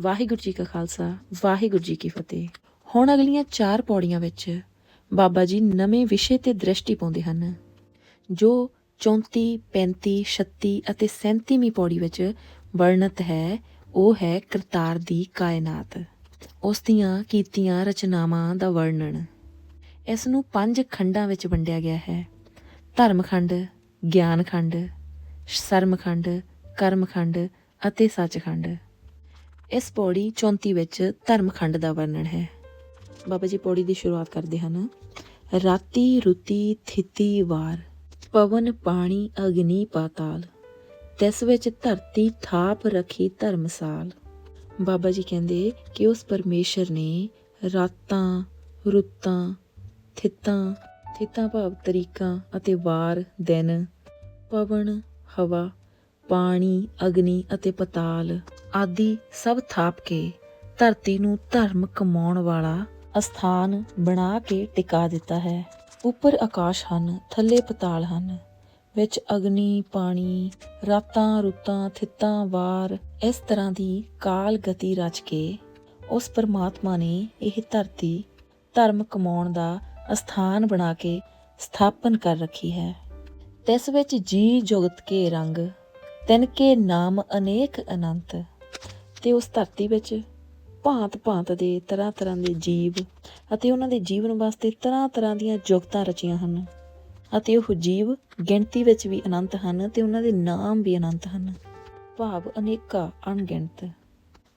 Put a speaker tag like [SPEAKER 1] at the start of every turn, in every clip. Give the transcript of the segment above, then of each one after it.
[SPEAKER 1] ਵਾਹਿਗੁਰੂ ਜੀ ਕਾ ਖਾਲਸਾ, ਵਾਹਿਗੁਰੂ ਜੀ ਕੀ ਫਤਿਹ। ਹੁਣ ਅਗਲੀਆਂ ਚਾਰ ਪੌੜੀਆਂ ਵਿੱਚ ਬਾਬਾ ਜੀ ਨਵੇਂ ਵਿਸ਼ੇ ਤੇ ਦ੍ਰਿਸ਼ਟੀ ਪਾਉਂਦੇ ਹਨ, ਜੋ 34 35 36 ਅਤੇ 37ਵੀਂ ਪੌੜੀ ਵਿੱਚ ਵਰਣਿਤ ਹੈ, ਉਹ ਹੈ ਕਰਤਾਰ ਦੀ ਕਾਇਨਾਤ। ਉਸ ਦੀਆਂ ਕੀਤੀਆਂ ਰਚਨਾਵਾਂ ਦਾ ਵਰਣਨ। ਇਸ ਨੂੰ ਪੰਜ ਖੰਡਾਂ ਵਿੱਚ ਵੰਡਿਆ ਗਿਆ ਹੈ। ਧਰਮ ਖੰਡ ਗਿਆਨ ਖੰਡ ਸਰਮ ਖੰਡ ਕਰਮ ਖੰਡ ਅਤੇ ਸੱਚ ਖੰਡ ਇਸ ਪੌੜੀ 34 ਵਿੱਚ ਧਰਮਖੰਡ ਦਾ ਵਰਣਨ ਹੈ। ਬਾਬਾ ਜੀ ਪੌੜੀ ਦੀ ਸ਼ੁਰੂਆਤ ਕਰਦੇ ਹਨ। ਰਾਤੀ ਰੁਤੀ ਥਿਤੀ ਵਾਰ, ਪਵਨ ਪਾਣੀ ਅਗਨੀ ਪਾਤਾਲ, ਤਿਸ ਵਿੱਚ ਧਰਤੀ ਥਾਪ ਰੱਖੀ ਧਰਮਸਾਲ। ਬਾਬਾ ਜੀ ਕਹਿੰਦੇ ਕਿ ਉਸ ਪਰਮੇਸ਼ਰ ਨੇ ਰਾਤਾਂ, ਰੁੱਤਾਂ, ਥਿੱਤਾਂ ਥਿੱਤਾਂ ਭਾਵ ਤਰੀਕਾਂ ਅਤੇ ਵਾਰ, ਦਿਨ, ਪਵਨ, ਹਵਾ, ਪਾਣੀ, ਅਗਨੀ ਅਤੇ ਪਤਾਲ ਆਦਿ ਸਭ ਥਾਪ ਕੇ ਧਰਤੀ ਨੂੰ ਧਰਮ ਕਮਾਉਣ ਵਾਲਾ ਅਸਥਾਨ ਬਣਾ ਕੇ ਟਿਕਾ ਦਿੱਤਾ ਹੈ। ਉੱਪਰ ਆਕਾਸ਼ ਹਨ, ਥੱਲੇ ਪਤਾਲ ਹਨ, ਵਿੱਚ ਅਗਨੀ, ਪਾਣੀ, ਰਾਤਾਂ, ਰੁੱਤਾਂ, ਥਿੱਤਾਂ, ਵਾਰ, ਇਸ ਤਰ੍ਹਾਂ ਦੀ ਕਾਲ ਗਤੀ ਰਚ ਕੇ ਉਸ ਪਰਮਾਤਮਾ ਨੇ ਇਹ ਧਰਤੀ ਧਰਮ ਕਮਾਉਣ ਦਾ ਅਸਥਾਨ ਬਣਾ ਕੇ ਸਥਾਪਨ ਕਰ ਰੱਖੀ ਹੈ। ਤਿਸ ਵਿੱਚ ਜੀ ਜੁਗਤ ਕੇ ਰੰਗ, ਤਿਨ ਕੇ ਨਾਮ ਅਨੇਕ ਅਨੰਤ ਤੇ ਉਸ ਧਰਤੀ ਵਿੱਚ ਭਾਂਤ ਭਾਂਤ ਦੇ ਤਰ੍ਹਾਂ ਤਰ੍ਹਾਂ ਦੇ ਜੀਵ ਅਤੇ ਉਹਨਾਂ ਦੇ ਜੀਵਨ ਵਾਸਤੇ ਤਰ੍ਹਾਂ ਤਰ੍ਹਾਂ ਦੀਆਂ ਜੁਗਤਾਂ ਰਚੀਆਂ ਹਨ ਅਤੇ ਉਹ ਜੀਵ ਗਿਣਤੀ ਵਿੱਚ ਵੀ ਅਨੰਤ ਹਨ ਤੇ ਉਹਨਾਂ ਦੇ ਨਾਮ ਵੀ ਅਨੰਤ ਹਨ। ਭਾਵ ਅਨੇਕਾਂ ਅਣਗਿਣਤ।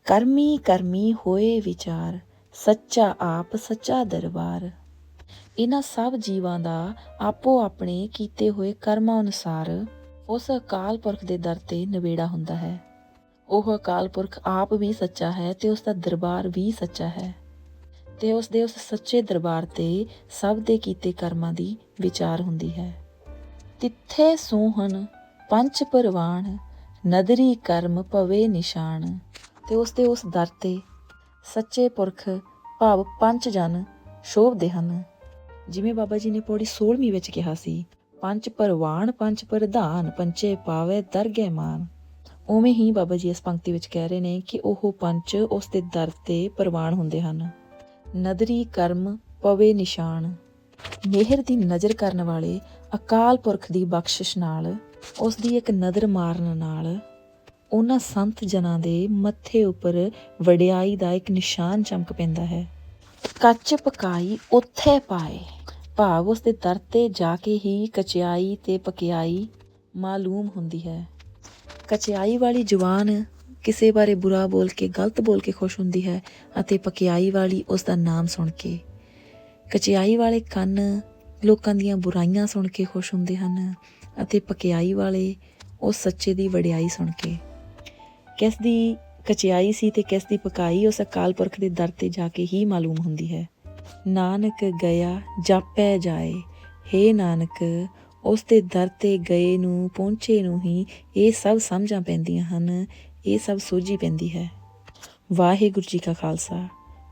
[SPEAKER 1] ਕਰਮੀ ਕਰਮੀ ਹੋਏ ਵਿਚਾਰ, ਸੱਚਾ ਆਪ ਸੱਚਾ ਦਰਬਾਰ। ਇਹਨਾਂ ਸਭ ਜੀਵਾਂ ਦਾ ਆਪੋ ਆਪਣੇ ਕੀਤੇ ਹੋਏ ਕਰਮਾਂ ਅਨੁਸਾਰ ਉਸ ਅਕਾਲ ਪੁਰਖ ਦੇ ਦਰ ਤੇ ਨਿਬੇੜਾ ਹੁੰਦਾ ਹੈ। ਉਹ ਅਕਾਲ ਪੁਰਖ ਆਪ ਵੀ ਸੱਚਾ ਹੈ ਤੇ ਉਸ ਦਾ ਦਰਬਾਰ ਵੀ ਸੱਚਾ ਹੈ। ਤੇ ਉਸ ਦੇ ਉਸ ਸੱਚੇ ਦਰਬਾਰ ਤੇ ਸਭ ਦੇ ਕੀਤੇ ਕਰਮਾਂ ਦੀ ਵਿਚਾਰ ਹੁੰਦੀ ਹੈ। ਤਿੱਥੇ ਸੋਹਣ ਪੰਜ ਪਰਵਾਨ ਨਦਰੀ ਕਰਮ ਭਵੇ ਨਿਸ਼ਾਨ। ਤੇ ਉਸ ਦੇ ਉਸ ਦਰ ਤੇ ਸੱਚੇ ਪੁਰਖ ਭਾਵ ਪੰਜ ਜਨ ਸ਼ੋਭਦੇ ਹਨ। ਜਿਵੇਂ ਬਾਬਾ ਜੀ ਨੇ ਪੌੜੀ 16ਵੀਂ ਵਿੱਚ ਕਿਹਾ ਸੀ, ਪੰਜ ਪਰਵਾਨ ਪੰਜ ਪ੍ਰਧਾਨ ਪੰਚੇ ਪਾਵੇ ਦਰਗਹਿ ਮਾਨ। ਉਵੇਂ ਹੀ ਬਾਬਾ ਜੀ ਇਸ ਪੰਕਤੀ ਵਿੱਚ ਕਹਿ ਰਹੇ ਨੇ ਕਿ ਉਹ ਪੰਚ ਉਸ ਦੇ ਦਰ ਤੇ ਪ੍ਰਵਾਨ ਹੁੰਦੇ ਹਨ। ਨਦਰੀ ਕਰਮ ਪਵੇ ਨਿਸ਼ਾਨ। ਮਿਹਰ ਦੀ ਨਜ਼ਰ ਕਰਨ ਵਾਲੇ ਅਕਾਲ ਪੁਰਖ ਦੀ ਬਖਸ਼ਿਸ਼ ਨਾਲ, ਉਸ ਦੀ ਇੱਕ ਨਜ਼ਰ ਮਾਰਨ ਨਾਲ ਉਹਨਾਂ ਸੰਤ ਜਨਾਂ ਦੇ ਮੱਥੇ ਉੱਪਰ ਵਡਿਆਈ ਦਾ ਇੱਕ ਨਿਸ਼ਾਨ ਚਮਕ ਪੈਂਦਾ ਹੈ। ਕੱਚ ਪਕਾਈ ਉੱਥੇ ਪਾਏ। ਭਾਵ ਉਸ ਦੇ ਦਰ ਤੇ ਜਾ ਕੇ ਹੀ ਕਚਿਆਈ ਤੇ ਪਕਿਆਈ ਮਾਲੂਮ ਹੁੰਦੀ ਹੈ। ਕਚਿਆਈ ਵਾਲੀ ਜਵਾਨ ਕਿਸੇ ਬਾਰੇ ਬੁਰਾ ਬੋਲ ਕੇ, ਗਲਤ ਬੋਲ ਕੇ ਖੁਸ਼ ਹੁੰਦੀ ਹੈ ਅਤੇ ਪਕਿਆਈ ਵਾਲੀ ਉਸ ਦਾ ਨਾਮ ਸੁਣ ਕੇ। ਕਚਿਆਈ ਵਾਲੇ ਕੰਨ ਲੋਕਾਂ ਦੀਆਂ ਬੁਰਾਈਆਂ ਸੁਣ ਕੇ ਖੁਸ਼ ਹੁੰਦੇ ਹਨ ਅਤੇ ਪਕਿਆਈ ਵਾਲੇ ਉਸ ਸੱਚੇ ਦੀ ਵਡਿਆਈ ਸੁਣ ਕੇ। ਕਿਸ ਦੀ ਕਚਿਆਈ ਸੀ ਤੇ ਕਿਸ ਦੀ ਪਕਾਈ, ਉਸ ਅਕਾਲ ਪੁਰਖ ਦੇ ਦਰ ਤੇ ਜਾ ਕੇ ਹੀ ਮਾਲੂਮ ਹੁੰਦੀ ਹੈ। ਨਾਨਕ ਗਿਆ, ਜਾਪੈ ਜਾਏ, ਹੇ ਨਾਨਕ ਉਸ ਦੇ ਦਰ ਤੇ ਗਏ ਨੂੰ, ਪਹੁੰਚੇ ਨੂੰ ਹੀ ਇਹ ਸਭ ਸਮਝਾਂ ਪੈਂਦੀਆਂ ਹਨ, ਇਹ ਸਭ ਸੋਝੀ ਪੈਂਦੀ ਹੈ। ਵਾਹਿਗੁਰੂ ਜੀ ਕਾ ਖਾਲਸਾ,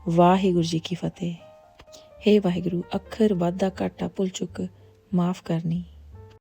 [SPEAKER 1] ਵਾਹਿਗੁਰੂ ਜੀ ਕੀ ਫਤਿਹ। ਹੇ ਵਾਹਿਗੁਰੂ, ਅੱਖਰ ਵਾਧਾ ਘਾਟਾ ਭੁੱਲ ਚੁੱਕ, ਮਾਫ ਕਰਨੀ।